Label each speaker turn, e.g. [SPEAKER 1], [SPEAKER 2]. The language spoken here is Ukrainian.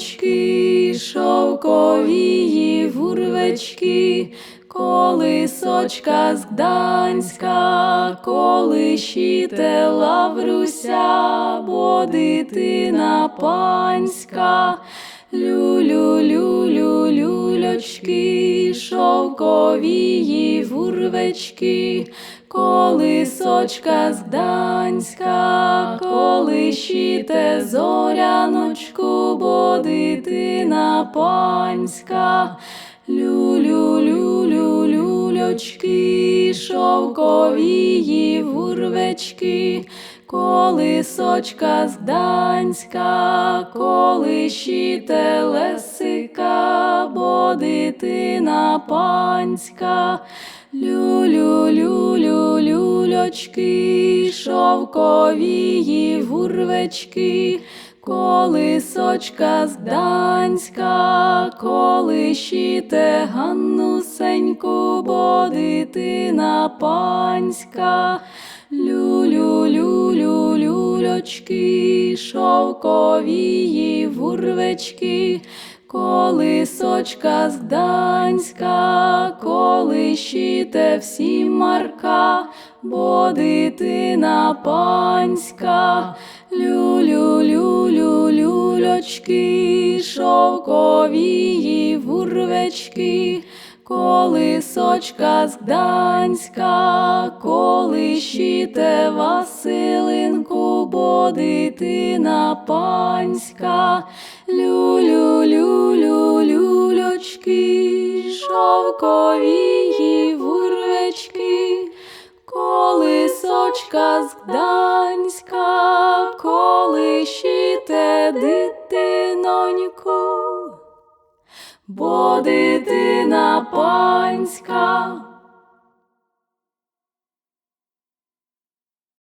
[SPEAKER 1] люлючки, шовковії вурвечки, колисочка з Гданська, колишіте лавруся, бо дитина панська. Люлю, люлю, люлячки, шовковії вурвечки, колисочка з Гданська, колишіте зоряночку, дитина панська. Люлю, люлю, люлячки, шовковії вурвечки, колисочка з Гданська, колишіте лесика, бо дитина панська. Люлю, люлячки, шовковії вурвечки, колисочка з Гданська, колишіте Ганнусеньку, бо дитина панська. Люлю, люлю, люлячки, шовковії вурвечки, колисочка з Гданська, колишіте всі марка, бо дитина панська. Люлю, люлю, люлячки, шовковії вурвечки, колисочка з Гданська, колишіте Василинку, бо дитина панська. Люлю, люлю, люлячки, шовковії вурвечки, колисочка з Гданська, колишіте дитиноньку, бо дитина панська.